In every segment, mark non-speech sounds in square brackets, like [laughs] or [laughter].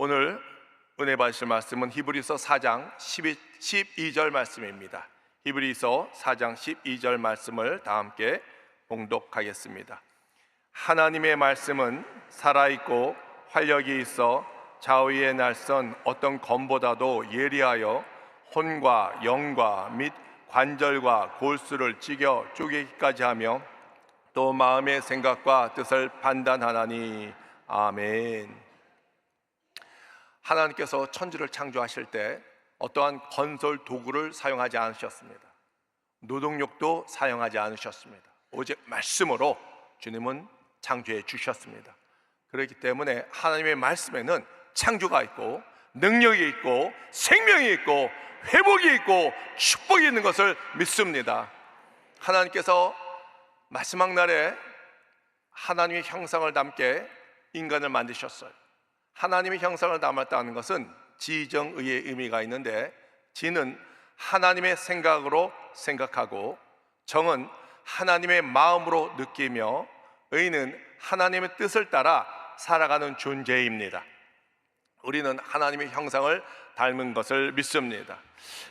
오늘 은혜 받으실 말씀은 히브리서 4장 12, 12 절 말씀입니다. 히브리서 4장 12절 말씀을 다 함께 봉독하겠습니다. 하나님의 말씀은 살아있고 활력이 있어 좌우에 날선 어떤 검보다도 예리하여 혼과 영과 및 관절과 골수를 찢겨 쪼개기까지 하며 또 마음의 생각과 뜻을 판단하나니 아멘. 하나님께서 천지를 창조하실 때 어떠한 건설 도구를 사용하지 않으셨습니다. 노동력도 사용하지 않으셨습니다. 오직 말씀으로 주님은 창조해 주셨습니다. 그렇기 때문에 하나님의 말씀에는 창조가 있고 능력이 있고 생명이 있고 회복이 있고 축복이 있는 것을 믿습니다. 하나님께서 마지막 날에 하나님의 형상을 담게 인간을 만드셨어요. 하나님의 형상을 담았다는 것은 지정의의 의미가 있는데 지는 하나님의 생각으로 생각하고 정은 하나님의 마음으로 느끼며 의는 하나님의 뜻을 따라 살아가는 존재입니다. 우리는 하나님의 형상을 닮은 것을 믿습니다.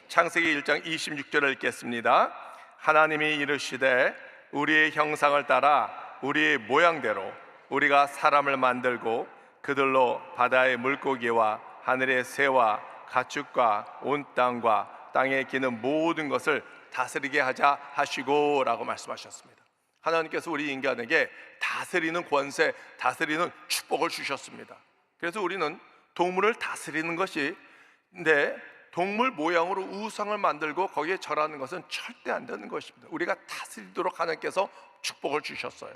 창세기 1장 26절을 읽겠습니다. 하나님이 이르시되 우리의 형상을 따라 우리의 모양대로 우리가 사람을 만들고 그들로 바다의 물고기와 하늘의 새와 가축과 온 땅과 땅에 기는 모든 것을 다스리게 하자 하시고라고 말씀하셨습니다. 하나님께서 우리 인간에게 다스리는 권세, 다스리는 축복을 주셨습니다. 그래서 우리는 동물을 다스리는 것이 데 동물 모양으로 우상을 만들고 거기에 절하는 것은 절대 안 되는 것입니다. 우리가 다스리도록 하나님께서 축복을 주셨어요.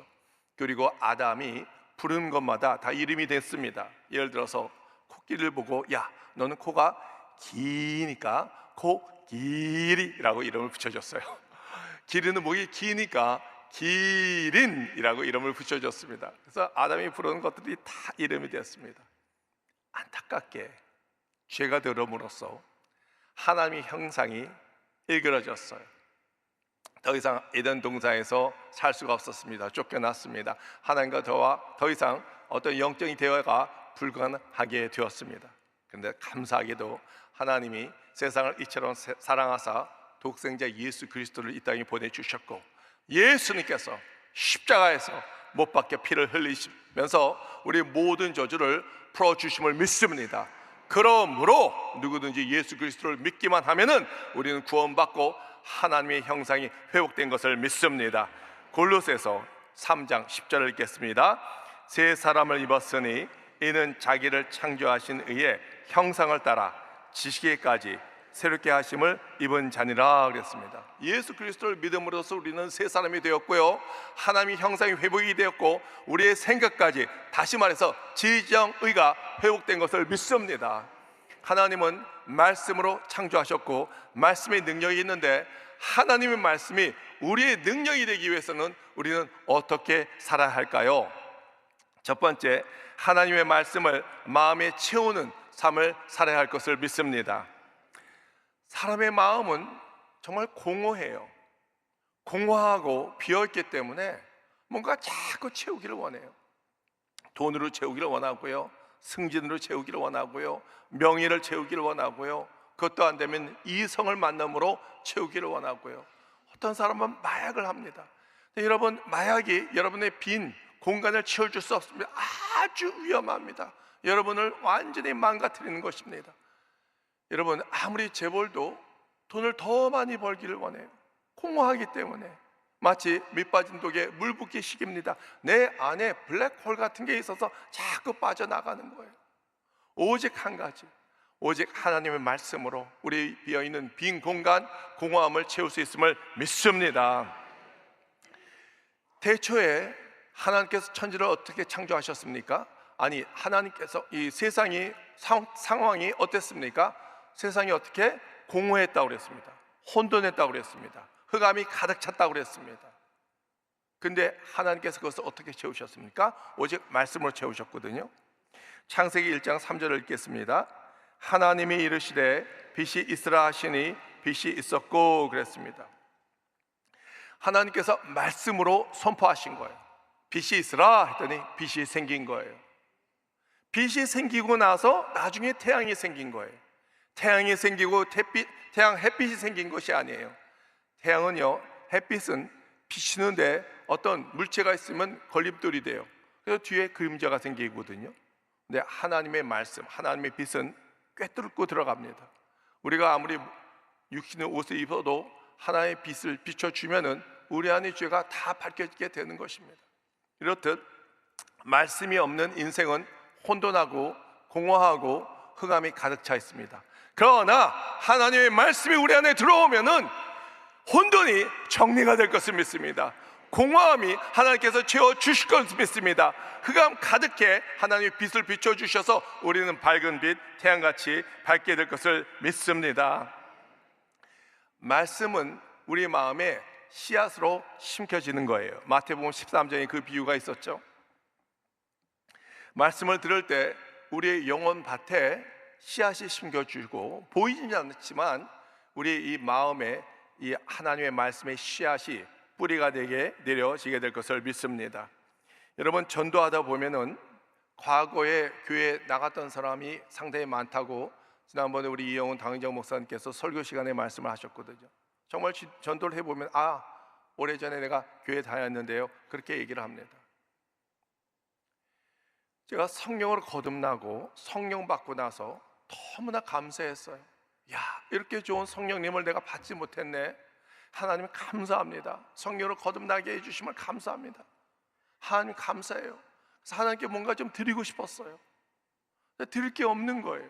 그리고 아담이 부르는 것마다 다 이름이 됐습니다. 예를 들어서 코끼리를 보고 야 너는 코가 기니까 코끼리라고 이름을 붙여줬어요. [laughs] 기르는 목이 기니까 기린이라고 이름을 붙여줬습니다. 그래서 아담이 부르는 것들이 다 이름이 되었습니다. 안타깝게 죄가 들어옴으로써 하나님의 형상이 일그러졌어요. 더 이상 에덴 동산에서 살 수가 없었습니다. 쫓겨났습니다. 하나님과 저와 더 이상 어떤 영적인 대화가 불가능하게 되었습니다. 그런데 감사하게도 하나님이 세상을 이처럼 사랑하사 독생자 예수 그리스도를 이 땅에 보내주셨고 예수님께서 십자가에서 못 박혀 피를 흘리시면서 우리 모든 저주를 풀어주심을 믿습니다. 그러므로 누구든지 예수 그리스도를 믿기만 하면은 우리는 구원받고 하나님의 형상이 회복된 것을 믿습니다. 골로새서 3장 10절을 읽겠습니다. 새 사람을 입었으니 이는 자기를 창조하신 의의 형상을 따라 지식에까지 새롭게 하심을 입은 자니라 그랬습니다. 예수 그리스도를 믿음으로써 우리는 새 사람이 되었고요. 하나님의 형상이 회복이 되었고 우리의 생각까지 다시 말해서 지정의가 회복된 것을 믿습니다. 하나님은 말씀으로 창조하셨고 말씀의 능력이 있는데 하나님의 말씀이 우리의 능력이 되기 위해서는 우리는 어떻게 살아야 할까요? 첫 번째, 하나님의 말씀을 마음에 채우는 삶을 살아야 할 것을 믿습니다. 사람의 마음은 정말 공허해요. 공허하고 비어있기 때문에 뭔가 자꾸 채우기를 원해요. 돈으로 채우기를 원하고요. 승진으로 채우기를 원하고요. 명예를 채우기를 원하고요. 그것도 안 되면 이성을 만남으로 채우기를 원하고요. 어떤 사람은 마약을 합니다. 여러분, 마약이 여러분의 빈 공간을 채워줄 수 없습니다. 아주 위험합니다. 여러분을 완전히 망가뜨리는 것입니다. 여러분 아무리 재벌도 돈을 더 많이 벌기를 원해요. 공허하기 때문에 마치 밑빠진 독에 물 붓기 식입니다. 내 안에 블랙홀 같은 게 있어서 자꾸 빠져나가는 거예요. 오직 한 가지, 오직 하나님의 말씀으로 우리 비어 있는 빈 공간, 공허함을 채울 수 있음을 믿습니다. 대초에 하나님께서 천지를 어떻게 창조하셨습니까? 아니 하나님께서 이 세상이 상, 상황이 어땠습니까? 세상이 어떻게 공허했다고 그랬습니다. 혼돈했다고 그랬습니다. 흑암이 가득 찼다고 그랬습니다. 근데 하나님께서 그것을 어떻게 채우셨습니까? 오직 말씀으로 채우셨거든요. 창세기 1장 3절을 읽겠습니다. 하나님이 이르시되 빛이 있으라 하시니 빛이 있었고 그랬습니다. 하나님께서 말씀으로 선포하신 거예요. 빛이 있으라 했더니 빛이 생긴 거예요. 빛이 생기고 나서 나중에 태양이 생긴 거예요. 태양이 생기고 햇빛, 태양 햇빛이 생긴 것이 아니에요. 태양은요, 햇빛은 비치는데 어떤 물체가 있으면 걸림돌이 돼요. 그래서 뒤에 그림자가 생기거든요. 근데 하나님의 말씀, 하나님의 빛은 꿰뚫고 들어갑니다. 우리가 아무리 육신의 옷을 입어도 하나의 빛을 비춰주면은 우리 안의 죄가 다 밝혀지게 되는 것입니다. 이렇듯 말씀이 없는 인생은 혼돈하고 공허하고 흑암이 가득 차 있습니다. 그러나 하나님의 말씀이 우리 안에 들어오면은 혼돈이 정리가 될 것을 믿습니다. 공허함이 하나님께서 채워 주실 것을 믿습니다. 흑암 가득해 하나님의 빛을 비춰 주셔서 우리는 밝은 빛, 태양같이 밝게 될 것을 믿습니다. 말씀은 우리 마음에 씨앗으로 심겨지는 거예요. 마태복음 13장에 그 비유가 있었죠. 말씀을 들을 때 우리의 영혼 밭에 씨앗이 심겨지고 보이지 않지만 우리 이 마음에 이 하나님의 말씀의 씨앗이 뿌리가 되게 내려지게 될 것을 믿습니다. 여러분 전도하다 보면은 과거에 교회 나갔던 사람이 상당히 많다고 지난번에 우리 이영훈 당의정 목사님께서 설교 시간에 말씀을 하셨거든요. 정말 지- 전도를 해보면 아 오래전에 내가 교회 다녔는데요 그렇게 얘기를 합니다. 제가 성령으로 거듭나고 성령 받고 나서 너무나 감사했어요. 야 이렇게 좋은 성령님을 내가 받지 못했네. 하나님 감사합니다. 성령으로 거듭나게 해주시면 감사합니다. 하나님 감사해요. 그래서 하나님께 뭔가 좀 드리고 싶었어요. 드릴 게 없는 거예요.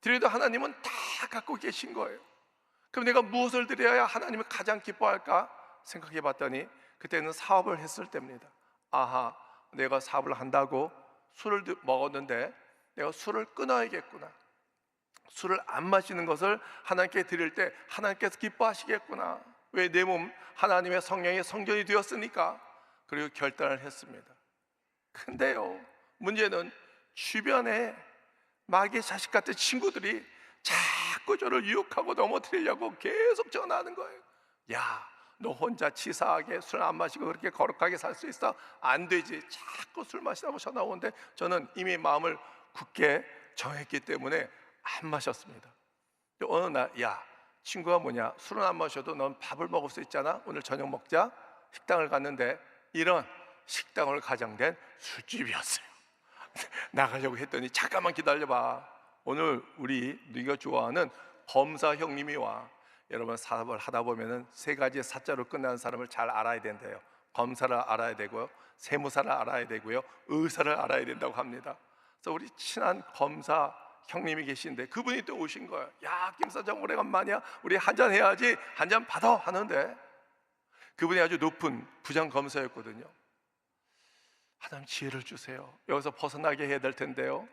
드려도 하나님은 다 갖고 계신 거예요. 그럼 내가 무엇을 드려야 하나님을 가장 기뻐할까 생각해 봤더니 그때는 사업을 했을 때입니다. 아하, 내가 사업을 한다고 술을 드- 먹었는데 내가 술을 끊어야겠구나. 술을 안 마시는 것을 하나님께 드릴 때 하나님께서 기뻐하시겠구나. 왜 내 몸 하나님의 성령의 성전이 되었으니까. 그리고 결단을 했습니다. 근데요, 문제는 주변에 마귀의 자식 같은 친구들이 자꾸 저를 유혹하고 넘어뜨리려고 계속 전화하는 거예요. 야, 너 혼자 치사하게 술 안 마시고 그렇게 거룩하게 살 수 있어? 안 되지. 자꾸 술 마시라고 전화 오는데 저는 이미 마음을 굳게 정했기 때문에 안 마셨습니다. 어느 날, 야, 친구가 뭐냐? 술은 안 마셔도 넌 밥을 먹을 수 있잖아. 오늘 저녁 먹자. 식당을 갔는데 이런 식당을 가장된 술집이었어요. [laughs] 나가려고 했더니 잠깐만 기다려봐. 오늘 우리 네가 좋아하는 검사 형님이 와. 여러분 사업을 하다 보면은 세 가지 사자로 끝나는 사람을 잘 알아야 된대요. 검사를 알아야 되고요, 세무사를 알아야 되고요, 의사를 알아야 된다고 합니다. 그래서 우리 친한 검사 형님이 계신데 그분이 또 오신 거예요. 야, 김 사장 오래간만이야. 우리 한 잔 해야지. 한 잔 받아 하는데 그분이 아주 높은 부장 검사였거든요. 하나님 지혜를 주세요. 여기서 벗어나게 해야 될 텐데요.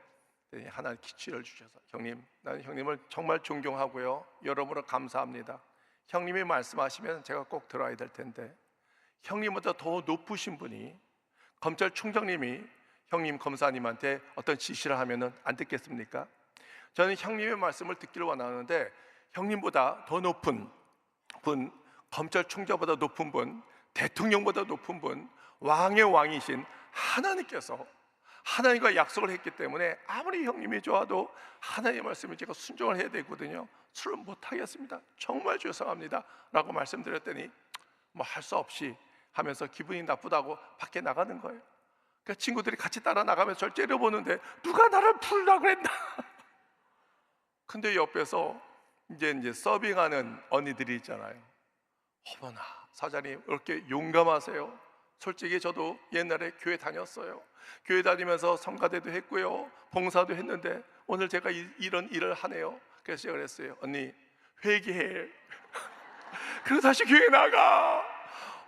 그랬더니 하나님 지혜를 주셔서 형님, 나는 형님을 정말 존경하고요. 여러모로 감사합니다. 형님이 말씀하시면 제가 꼭 들어야 될 텐데 형님보다 더 높으신 분이 검찰총장님이 형님 검사님한테 어떤 지시를 하면은 안 듣겠습니까? 저는 형님의 말씀을 듣기를 원하는데 형님보다 더 높은 분, 검찰총장보다 높은 분, 대통령보다 높은 분, 왕의 왕이신 하나님께서 하나님과 약속을 했기 때문에 아무리 형님이 좋아도 하나님의 말씀을 제가 순종을 해야 되거든요. 술을 못 하겠습니다. 정말 죄송합니다. 라고 말씀드렸더니 뭐 할 수 없이 하면서 기분이 나쁘다고 밖에 나가는 거예요. 그러니까 친구들이 같이 따라 나가면서 저를 째려보는데 누가 나를 풀라 그랬나? [laughs] 근데 옆에서 이제 이제 서빙하는 언니들이 있잖아요. 어머나 사장님 이렇게 용감하세요. 솔직히 저도 옛날에 교회 다녔어요. 교회 다니면서 성가대도 했고요, 봉사도 했는데 오늘 제가 이, 이런 일을 하네요. 그래서 제가 그랬어요, 언니 회개해. [laughs] 그리고 다시 교회 나가.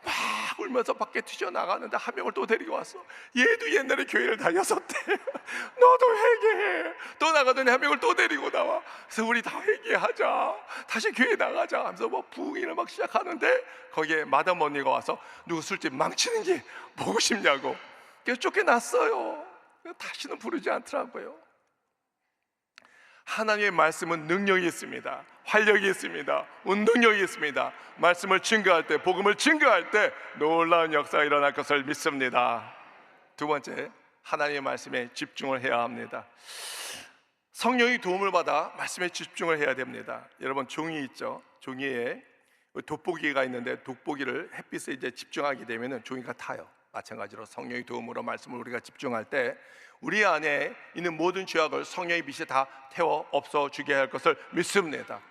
막 울면서 밖에 튀어 나가는데 한 명을 또 데리고 왔어. 얘도 옛날에 교회를 다녔었대. [laughs] 너도 회개해. 또 나가더니 한 명을 또 데리고 나와. 그래서 우리 다 회개하자. 다시 교회 나가자. 하면서 뭐 부흥회를 막 시작하는데 거기에 마담 언니가 와서 누구 술집 망치는 게 보고 싶냐고. 그래서 쫓겨났어요. 다시는 부르지 않더라고요. 하나님의 말씀은 능력이 있습니다. 활력이 있습니다. 운동력이 있습니다. 말씀을 증거할 때, 복음을 증거할 때 놀라운 역사가 일어날 것을 믿습니다. 두 번째, 하나님의 말씀에 집중을 해야 합니다. 성령의 도움을 받아 말씀에 집중을 해야 됩니다. 여러분 종이 있죠? 종이에 돋보기가 있는데 돋보기를 햇빛에 이제 집중하게 되면은 종이가 타요. 마찬가지로 성령의 도움으로 말씀을 우리가 집중할 때 우리 안에 있는 모든 죄악을 성령의 빛이 다 태워 없어 주게 할 것을 믿습니다.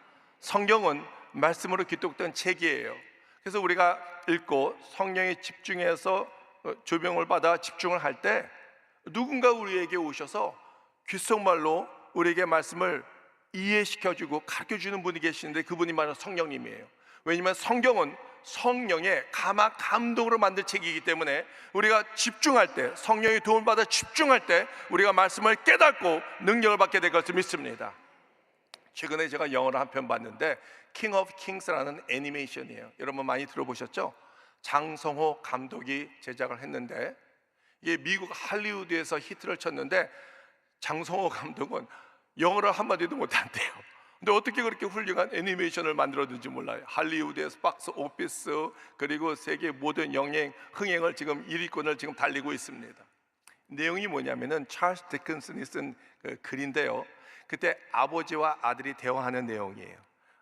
성경은 말씀으로 기록된 책이에요. 그래서 우리가 읽고 성령에 집중해서 어, 조명을 받아 집중을 할 때 누군가 우리에게 오셔서 귓속말로 우리에게 말씀을 이해시켜주고 가르쳐주는 분이 계시는데 그분이 바로 성령님이에요. 왜냐하면 성경은 성령의 감화 감동으로 만든 책이기 때문에 우리가 집중할 때 성령의 도움을 받아 집중할 때 우리가 말씀을 깨닫고 능력을 받게 될 것을 믿습니다. 최근에 제가 영화를 한편 봤는데 킹 오브 킹스라는 애니메이션이에요. 여러분 많이 들어보셨죠? 장성호 감독이 제작을 했는데 이게 미국 할리우드에서 히트를 쳤는데 장성호 감독은 영어를 한마디도 못한대요. 근데 어떻게 그렇게 훌륭한 애니메이션을 만들었는지 몰라요. 할리우드에서 박스 오피스 그리고 세계 모든 영행 흥행을 지금 1위권을 지금 달리고 있습니다. 내용이 뭐냐면은 찰스 디킨슨이 쓴 그 글인데요. 그때 아버지와 아들이 대화하는 내용이에요.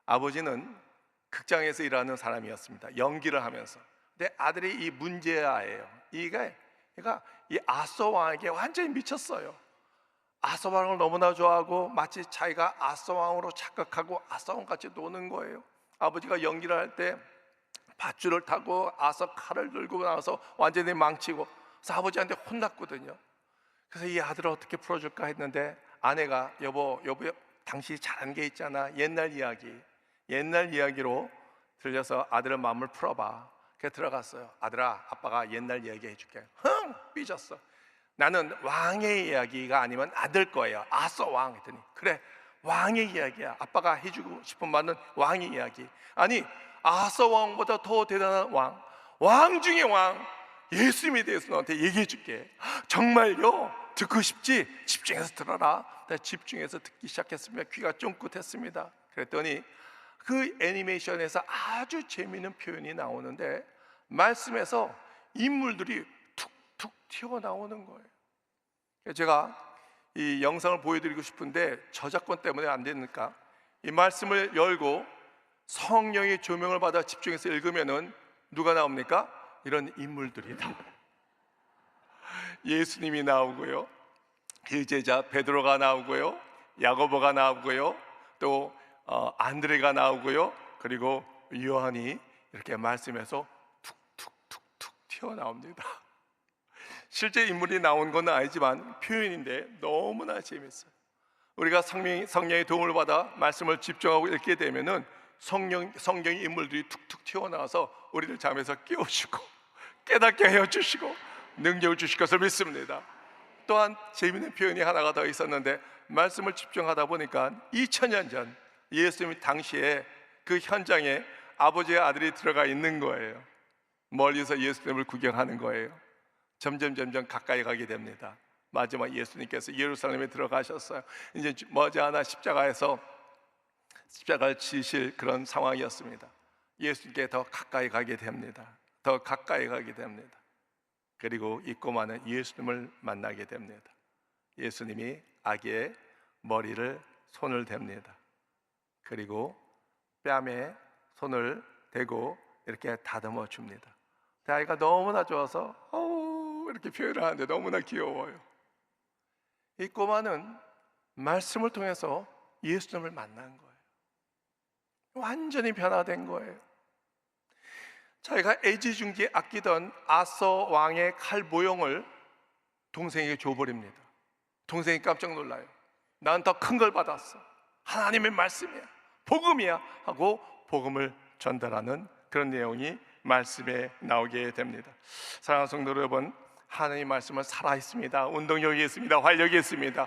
아버지는 극장에서 일하는 사람이었습니다. 연기를 하면서. 근데 아들이 이 문제아예요. 이가 그러니까 이 아서 왕에게 완전히 미쳤어요. 아서 왕을 너무나 좋아하고 마치 자기가 아서 왕으로 착각하고 아서 왕 같이 노는 거예요. 아버지가 연기를 할 때 밧줄을 타고 아서 칼을 들고 나서 완전히 망치고 그래서 아버지한테 혼났거든요. 그래서 이 아들을 어떻게 풀어줄까 했는데 아내가 여보 여보 당신이 잘한 게 있잖아 옛날 이야기 옛날 이야기로 들려서 아들의 마음을 풀어봐. 그래 들어갔어요. 아들아 아빠가 옛날 이야기 해줄게. 흥 삐졌어. 나는 왕의 이야기가 아니면 아들 거예요. 아서 왕 했더니 그래 왕의 이야기야. 아빠가 해주고 싶은 말은 왕의 이야기. 아니 아서 왕보다 더 대단한 왕, 왕 중의 왕 예수님에 대해서 너한테 얘기해 줄게. 정말요? 듣고 싶지? 집중해서 들어라. 나 집중해서 듣기 시작했으면 귀가 쫑긋했습니다. 그랬더니 그 애니메이션에서 아주 재미있는 표현이 나오는데 말씀에서 인물들이 툭툭 튀어나오는 거예요. 제가 이 영상을 보여드리고 싶은데 저작권 때문에 안 되니까 이 말씀을 열고 성령의 조명을 받아 집중해서 읽으면은 누가 나옵니까? 이런 인물들이 나와요. 예수님이 나오고요. 그 제자 베드로가 나오고요. 야고보가 나오고요. 또 어, 안드레가 나오고요. 그리고 요한이 이렇게 말씀에서 툭툭툭툭 튀어나옵니다. [laughs] 실제 인물이 나온 건 아니지만 표현인데 너무나 재밌어요. 우리가 성령, 성령의 도움을 받아 말씀을 집중하고 읽게 되면은 성령, 성경의 인물들이 툭툭 튀어나와서 우리를 잠에서 깨워주고 [laughs] 깨닫게 해주시고 능력을 주실 것을 믿습니다. 또한 재미있는 표현이 하나가 더 있었는데 말씀을 집중하다 보니까 2000년 전 예수님이 당시에 그 현장에 아버지의 아들이 들어가 있는 거예요. 멀리서 예수님을 구경하는 거예요. 점점 점점 가까이 가게 됩니다. 마지막 예수님께서 예루살렘에 들어가셨어요. 이제 머지않아 십자가에서 십자가를 지실 그런 상황이었습니다. 예수님께 더 가까이 가게 됩니다. 더 가까이 가게 됩니다. 그리고 이 꼬마는 예수님을 만나게 됩니다. 예수님이 아기의 머리를 손을 댑니다. 그리고 뺨에 손을 대고 이렇게 다듬어 줍니다. 그 아이가 너무나 좋아서 어우 이렇게 표현을 하는데 너무나 귀여워요. 이 꼬마는 말씀을 통해서 예수님을 만난 거예요. 완전히 변화된 거예요. 자기가 애지중지 아끼던 아서 왕의 칼 모형을 동생에게 줘버립니다. 동생이 깜짝 놀라요. 난 더 큰 걸 받았어. 하나님의 말씀이야. 복음이야. 하고 복음을 전달하는 그런 내용이 말씀에 나오게 됩니다. 사랑하는 성도 여러분, 하나님의 말씀은 살아 있습니다. 운동력이 있습니다. 활력이 있습니다.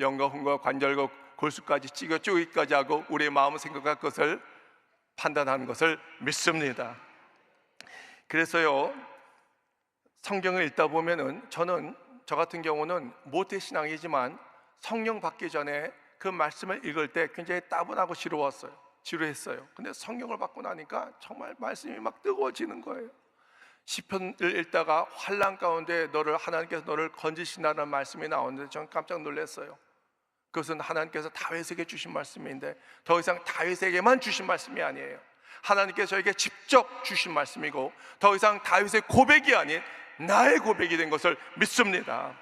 영과 혼과 관절과 골수까지 찌겨 쪼기까지 하고 우리의 마음 생각할 것을 판단하는 것을 믿습니다. 그래서요 성경을 읽다 보면은 저는 저 같은 경우는 모태 신앙이지만 성령 받기 전에 그 말씀을 읽을 때 굉장히 따분하고 지루웠어요. 지루했어요. 근데 성경을 받고 나니까 정말 말씀이 막 뜨거워지는 거예요. 시편을 읽다가 환란 가운데 너를 하나님께서 너를 건지신다는 말씀이 나오는데 저는 깜짝 놀랐어요. 그것은 하나님께서 다윗에게 주신 말씀인데 더 이상 다윗에게만 주신 말씀이 아니에요. 하나님께서 저에게 직접 주신 말씀이고 더 이상 다윗의 고백이 아닌 나의 고백이 된 것을 믿습니다.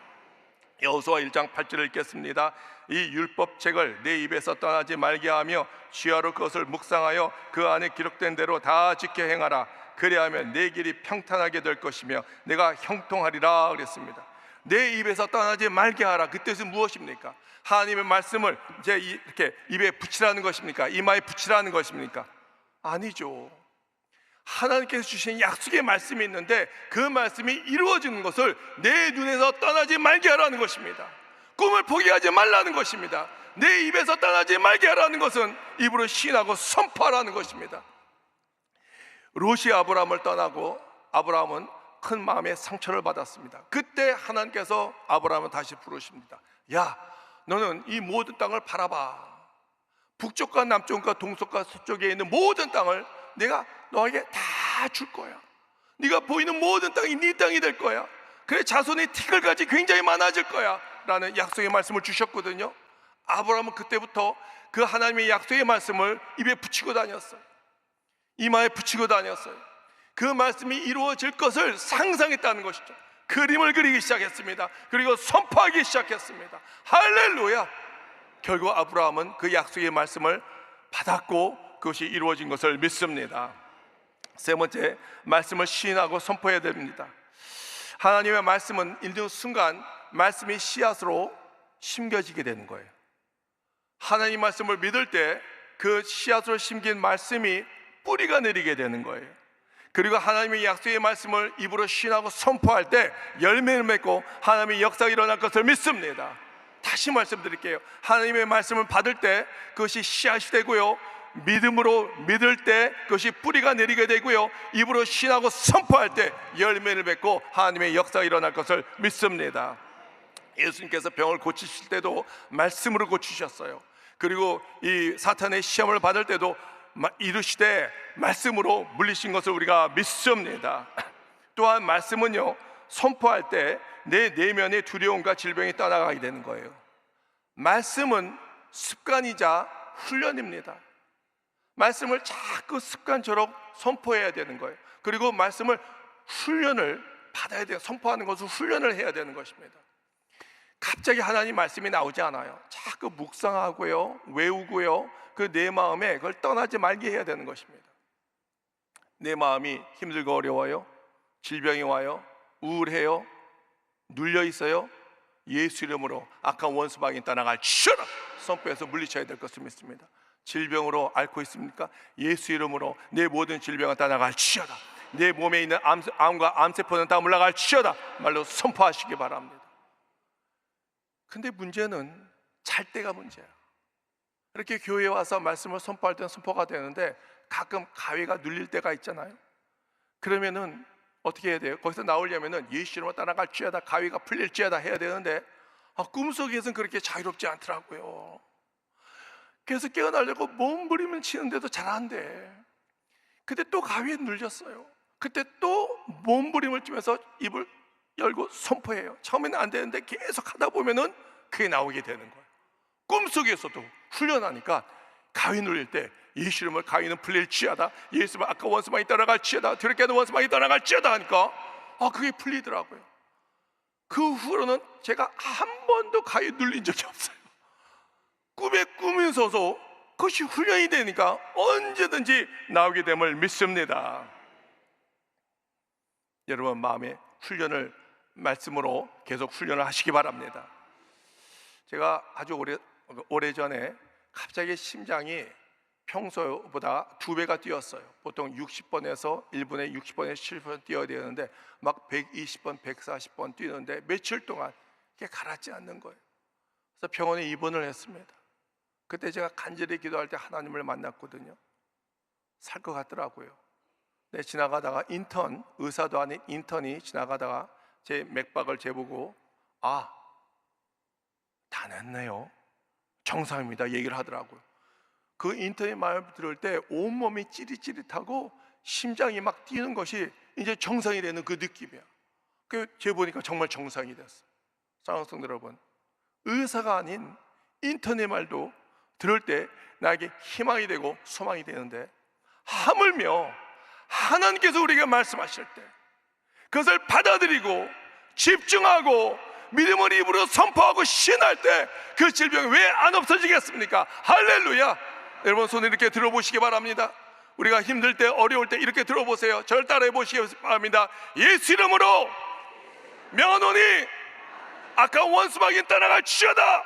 여호수아 1장 8절을 읽겠습니다. 이 율법책을 내 입에서 떠나지 말게 하며 주야로 그것을 묵상하여 그 안에 기록된 대로 다 지켜 행하라. 그리하면 내 길이 평탄하게 될 것이며 내가 형통하리라 그랬습니다. 내 입에서 떠나지 말게 하라. 그 뜻은 무엇입니까? 하나님의 말씀을 이제 이렇게 입에 붙이라는 것입니까? 이마에 붙이라는 것입니까? 아니죠. 하나님께서 주신 약속의 말씀이 있는데 그 말씀이 이루어지는 것을 내 눈에서 떠나지 말게 하라는 것입니다. 꿈을 포기하지 말라는 것입니다. 내 입에서 떠나지 말게 하라는 것은 입으로 시인하고 선포하라는 것입니다. 롯이 아브라함을 떠나고 아브라함은 큰 마음의 상처를 받았습니다. 그때 하나님께서 아브라함을 다시 부르십니다. 야, 너는 이 모든 땅을 바라봐. 북쪽과 남쪽과 동쪽과 서쪽에 있는 모든 땅을 내가 너에게 다 줄 거야. 네가 보이는 모든 땅이 네 땅이 될 거야. 그래 자손이 티끌같이 굉장히 많아질 거야. 라는 약속의 말씀을 주셨거든요. 아브라함은 그때부터 그 하나님의 약속의 말씀을 입에 붙이고 다녔어요. 이마에 붙이고 다녔어요. 그 말씀이 이루어질 것을 상상했다는 것이죠. 그림을 그리기 시작했습니다. 그리고 선포하기 시작했습니다. 할렐루야! 결국 아브라함은 그 약속의 말씀을 받았고 그것이 이루어진 것을 믿습니다. 세 번째, 말씀을 시인하고 선포해야 됩니다. 하나님의 말씀은 읽는 순간 말씀이 씨앗으로 심겨지게 되는 거예요. 하나님 말씀을 믿을 때 그 씨앗으로 심긴 말씀이 뿌리가 내리게 되는 거예요. 그리고 하나님의 약속의 말씀을 입으로 신하고 선포할 때 열매를 맺고 하나님의 역사가 일어날 것을 믿습니다. 다시 말씀드릴게요. 하나님의 말씀을 받을 때 그것이 씨앗이 되고요. 믿음으로 믿을 때 그것이 뿌리가 내리게 되고요. 입으로 신하고 선포할 때 열매를 맺고 하나님의 역사가 일어날 것을 믿습니다. 예수님께서 병을 고치실 때도 말씀으로 고치셨어요. 그리고 이 사탄의 시험을 받을 때도 마- 이르시되 말씀으로 물리신 것을 우리가 믿습니다. [clears throat] 또한 말씀은요 선포할 때 내 내면의 두려움과 질병이 떠나가게 되는 거예요. 말씀은 습관이자 훈련입니다. 말씀을 자꾸 습관처럼 선포해야 되는 거예요. 그리고 말씀을 훈련을 받아야 돼요. 선포하는 것을 훈련을 해야 되는 것입니다. 갑자기 하나님 말씀이 나오지 않아요. 자꾸 묵상하고요, 외우고요, 그 내 마음에 그걸 떠나지 말게 해야 되는 것입니다. 내 마음이 힘들고 어려워요, 질병이 와요, 우울해요, 눌려 있어요. 예수 이름으로 악한 원수방이 떠나갈 치라 선포해서 물리쳐야 될 것을 믿습니다. 질병으로 앓고 있습니까? 예수 이름으로 내 모든 질병은 떠나갈 치여다. 내 몸에 있는 암, 암과 암세포는 다 물러갈 치여다. 말로 선포하시기 바랍니다. 근데 문제는 잘 때가 문제야. 이렇게 교회에 와서 말씀을 선포할 때는 선포가 되는데 가끔 가위가 눌릴 때가 있잖아요. 그러면은 어떻게 해야 돼요? 거기서 나오려면은 예수 이름으로 따라갈지어다 가위가 풀릴지어다 해야 되는데 아, 꿈속에서는 그렇게 자유롭지 않더라고요. 그래서 깨어나려고 몸부림을 치는데도 잘 안 돼. 그때 또 가위에 눌렸어요. 그때 또 몸부림을 치면서 입을 열고 선포해요. 처음에는 안 되는데 계속 하다 보면은 그게 나오게 되는 거예요. 꿈속에서도 훈련하니까 가위 눌릴 때 예수 이름을 가위는 풀릴지어다. 예수만 아까 원수만이 떠나갈지어다. 더럽게 하는 원수만이 떠나갈지어다 하니까. 아 그게 풀리더라고요. 그 후로는 제가 한 번도 가위 눌린 적이 없어요. 꿈에 꾸면서도 그것이 훈련이 되니까 언제든지 나오게 됨을 믿습니다. 여러분 마음의 훈련을 말씀으로 계속 훈련을 하시기 바랍니다. 제가 아주 오래 오래 전에 갑자기 심장이 평소보다 두 배가 뛰었어요. 보통 60번에서 1분에 60번에서 7번 뛰어야 되는데 막 120번, 140번 뛰는데 며칠 동안 이게 가라앉지 않는 거예요. 그래서 병원에 입원을 했습니다. 그때 제가 간절히 기도할 때 하나님을 만났거든요. 살 것 같더라고요. 네, 지나가다가 인턴, 의사도 아닌 인턴이 지나가다가 제 맥박을 재보고 아, 다 냈네요. 정상입니다. 얘기를 하더라고요. 그 인터넷 말 들을 때 온몸이 찌릿찌릿하고 심장이 막 뛰는 것이 이제 정상이 되는 그 느낌이야. 그제 보니까 정말 정상이 됐어. 성도 여러분, 의사가 아닌 인터넷 말도 들을 때 나에게 희망이 되고 소망이 되는데 하물며 하나님께서 우리에게 말씀하실 때 그것을 받아들이고 집중하고 믿음을 입으로 선포하고 신할 때 그 질병이 왜 안 없어지겠습니까? 할렐루야! 여러분 손 이렇게 들어보시기 바랍니다. 우리가 힘들 때 어려울 때 이렇게 들어보세요. 절 따라해 보시기 바랍니다. 예수 이름으로 명하노니 아까운 원수방이 떠나갈 지어다.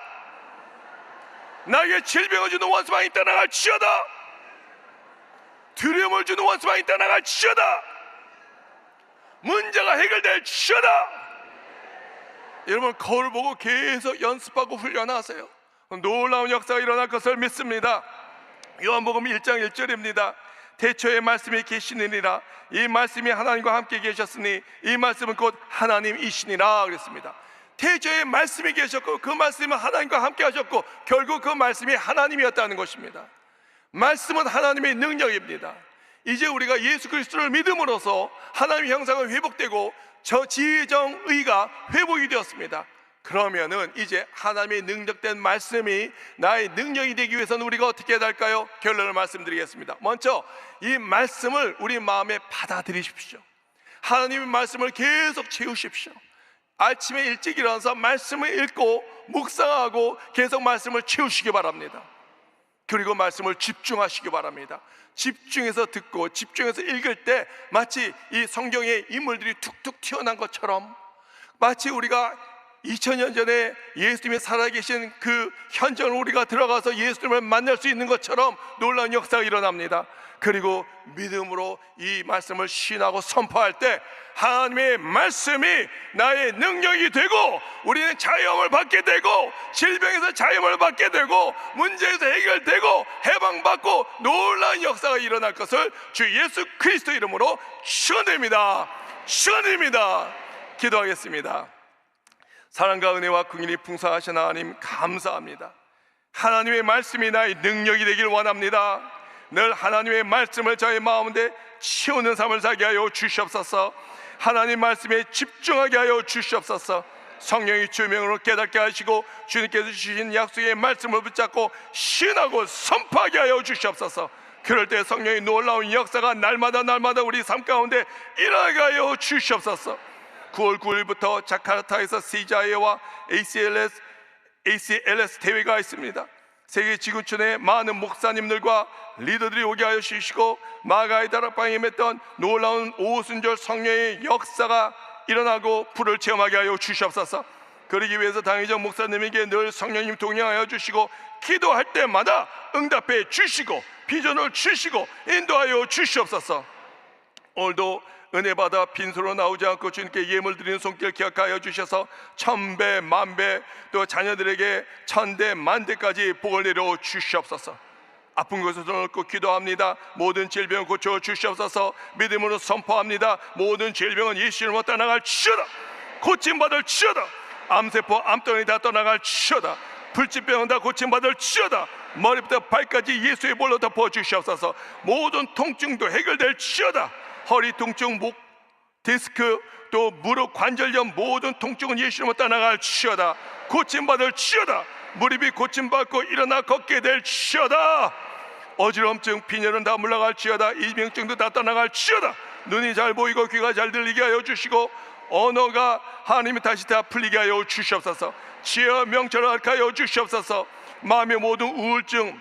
나에게 질병을 주는 원수방이 떠나갈 지어다. 두려움을 주는 원수방이 떠나갈 지어다. 문제가 해결될 지어다. 여러분 거울 보고 계속 연습하고 훈련하세요. 놀라운 역사가 일어날 것을 믿습니다. 요한복음 1장 1절입니다. 태초에 말씀이 계시느니라 이 말씀이 하나님과 함께 계셨으니 이 말씀은 곧 하나님이시니라 그랬습니다. 태초에 말씀이 계셨고 그 말씀은 하나님과 함께 하셨고 결국 그 말씀이 하나님이었다는 것입니다. 말씀은 하나님의 능력입니다. 이제 우리가 예수 그리스도를 믿음으로써 하나님의 형상은 회복되고 저 지혜정 의가 회복이 되었습니다. 그러면은 이제 하나님의 능력된 말씀이 나의 능력이 되기 위해서는 우리가 어떻게 해야 할까요? 결론을 말씀드리겠습니다. 먼저 이 말씀을 우리 마음에 받아들이십시오. 하나님의 말씀을 계속 채우십시오. 아침에 일찍 일어나서 말씀을 읽고 묵상하고 계속 말씀을 채우시기 바랍니다. 그리고 말씀을 집중하시기 바랍니다. 집중해서 듣고 집중해서 읽을 때 마치 이 성경의 인물들이 툭툭 튀어난 것처럼 마치 우리가 2000년 전에 예수님이 살아계신 그 현장을 우리가 들어가서 예수님을 만날 수 있는 것처럼 놀라운 역사가 일어납니다. 그리고 믿음으로 이 말씀을 신하고 선포할 때 하나님의 말씀이 나의 능력이 되고 우리는 자유함을 받게 되고 질병에서 자유함을 받게 되고 문제에서 해결되고 해방받고 놀라운 역사가 일어날 것을 주 예수 그리스도 이름으로 축원드립니다. 축원드립니다. 기도하겠습니다. 사랑과 은혜와 긍휼이 풍성하신 하나님 감사합니다. 하나님의 말씀이 나의 능력이 되길 원합니다. 늘 하나님의 말씀을 저의 마음에 치우는 삶을 살게 하여 주시옵소서. 하나님 말씀에 집중하게 하여 주시옵소서. 성령이 주명으로 깨닫게 하시고 주님께서 주신 약속의 말씀을 붙잡고 신하고 선포하게 하여 주시옵소서. 그럴 때 성령의 놀라운 역사가 날마다 날마다 우리 삶 가운데 일어나게 하여 주시옵소서. 9월 9일부터 자카르타에서 시자이와 ACLS, ACLS 대회가 있습니다. 세계 지구촌의 많은 목사님들과 리더들이 오게 하여 주시고 마가의 다락방에 맺던 놀라운 오순절 성령의 역사가 일어나고 불을 체험하게 하여 주시옵소서. 그러기 위해서 당회장 목사님에게 늘 성령님 동행하여 주시고 기도할 때마다 응답해 주시고 비전을 주시고 인도하여 주시옵소서. 오늘도 은혜 받아 빈소로 나오지 않고 주님께 예물 드리는 손길 기억하여 주셔서 천배 만배 또 자녀들에게 천대 만대까지 복을 내려 주시옵소서. 아픈 곳에서 얻고 기도합니다. 모든 질병 고쳐 주시옵소서. 믿음으로 선포합니다. 모든 질병은 예수님으로 떠나갈 치어다. 고침 받을 치어다. 암세포 암덩이 다 떠나갈 치어다. 불치병은 다 고침 받을 치어다. 머리부터 발까지 예수의 볼로 덮어 주시옵소서. 모든 통증도 해결될 치어다. 허리 통증, 목, 디스크, 또 무릎 관절염 모든 통증은 예수님으로 떠나갈 치어다. 고침받을 치어다. 무릎이 고침받고 일어나 걷게 될 치어다. 어지럼증, 빈혈은 다 물러갈 치어다. 이병증도 다 떠나갈 치어다. 눈이 잘 보이고 귀가 잘 들리게 하여 주시고 언어가 하나님이 다시 다 풀리게 하여 주시옵소서. 지혜와 명철을 하여 주시옵소서. 마음의 모든 우울증,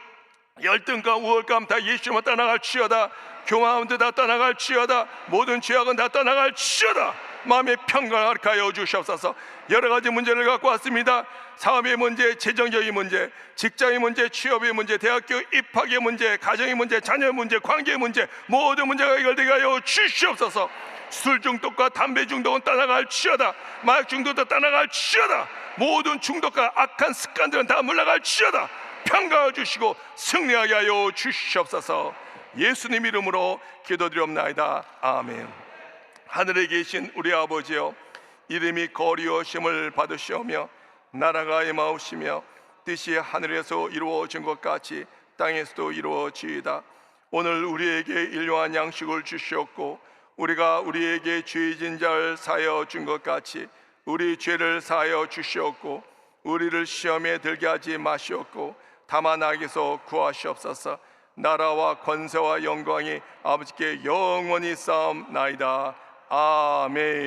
열등감, 우월감 다 예수님을 떠나갈 치어다. 교만함도 다 떠나갈 치어다. 모든 죄악은 다 떠나갈 치어다. 마음의 평강을 가여 주시옵소서. 여러 가지 문제를 갖고 왔습니다. 사업의 문제, 재정적인 문제, 직장의 문제, 취업의 문제, 대학교 입학의 문제, 가정의 문제, 자녀의 문제, 관계의 문제, 모든 문제가 해결되게 하여 주시옵소서. 술 중독과 담배 중독은 떠나갈 치어다. 마약 중독도 떠나갈 치어다. 모든 중독과 악한 습관들은 다 물러갈 치어다. 평강을 주시고 승리하게 하여 주시옵소서. 예수님 이름으로 기도드리옵나이다. 아멘. 하늘에 계신 우리 아버지여 이름이 거리오심을 받으시오며 나라가 임하오시며 뜻이 하늘에서 이루어진 것 같이 땅에서도 이루어지이다. 오늘 우리에게 일용한 양식을 주시었고 우리가 우리에게 죄진 자를 사여 준 것 같이 우리 죄를 사여 주시었고 우리를 시험에 들게 하지 마시었고 다만 악에서 구하시옵소서. 나라와 권세와 영광이 아버지께 영원히 쌓음나이다. 아멘.